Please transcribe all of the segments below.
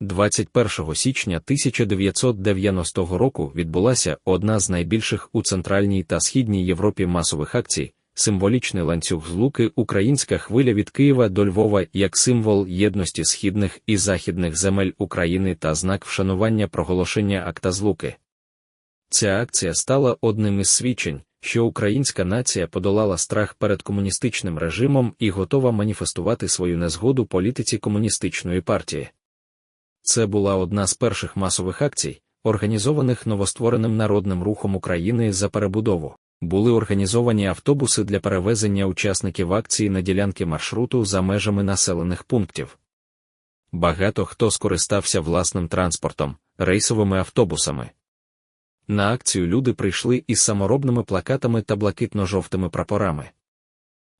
21 січня 1990 року відбулася одна з найбільших у Центральній та Східній Європі масових акцій, символічний ланцюг злуки Українська хвиля від Києва до Львова як символ єдності східних і західних земель України та знак вшанування проголошення акта злуки. Ця акція стала одним із свідчень, що українська нація подолала страх перед комуністичним режимом і готова маніфестувати свою незгоду політиці комуністичної партії. Це була одна з перших масових акцій, організованих новоствореним народним рухом України за перебудову. Були організовані автобуси для перевезення учасників акції на ділянки маршруту за межами населених пунктів. Багато хто скористався власним транспортом, рейсовими автобусами. На акцію люди прийшли із саморобними плакатами та блакитно-жовтими прапорами.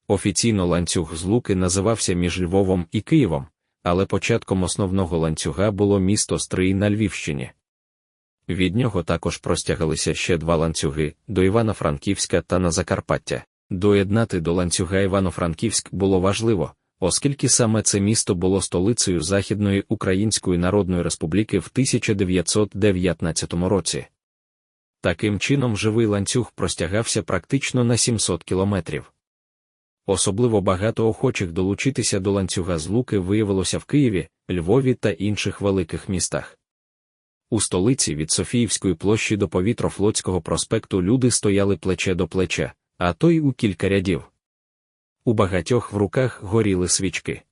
Офіційно ланцюг злуки називався між Львовом і Києвом, але початком основного ланцюга було місто Стрий на Львівщині. Від нього також простягалися ще два ланцюги до Івано-Франківська та на Закарпаття. Доєднати до ланцюга Івано-Франківськ було важливо, оскільки саме це місто було столицею Західної Української Народної Республіки в 1919 році. Таким чином живий ланцюг простягався практично на 700 кілометрів. Особливо багато охочих долучитися до ланцюга з Луки виявилося в Києві, Львові та інших великих містах. У столиці від Софіївської площі до Повітрофлотського проспекту люди стояли плече до плеча, а то й у кілька рядів. У багатьох в руках горіли свічки.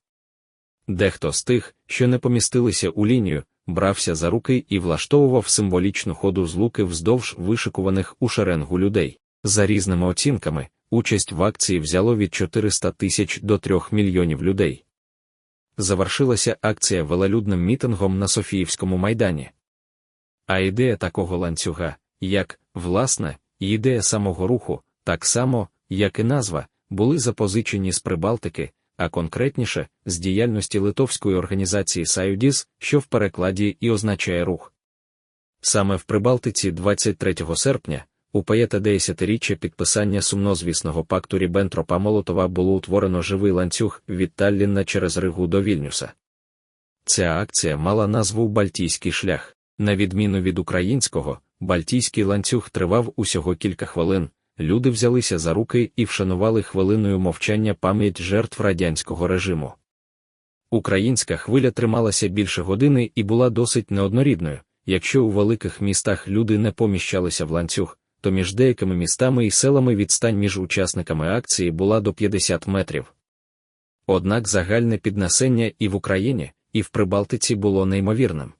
Дехто з тих, що не помістилися у лінію, брався за руки і влаштовував символічну ходу з луки вздовж вишикуваних у шеренгу людей. За різними оцінками, участь в акції взяло від 400 тисяч до 3 мільйонів людей. Завершилася акція велелюдним мітингом на Софіївському майдані. А ідея такого ланцюга, як, власне, ідея самого руху, так само, як і назва, були запозичені з Прибалтики, а конкретніше з діяльності литовської організації Саюдіс, що в перекладі і означає рух. Саме в Прибалтиці 23 серпня, паєта десятиріччя підписання сумнозвісного пакту Рібентропа Молотова було утворено живий ланцюг від Таллінна через Ригу до Вільнюса. Ця акція мала назву Бальтійський шлях. На відміну від українського, Бальтійський ланцюг тривав усього кілька хвилин, люди взялися за руки і вшанували хвилиною мовчання пам'ять жертв радянського режиму. Українська хвиля трималася більше години і була досить неоднорідною. Якщо у великих містах люди не поміщалися в ланцюг, то між деякими містами і селами відстань між учасниками акції була до 50 метрів. Однак загальне піднесення і в Україні, і в Прибалтиці було неймовірним.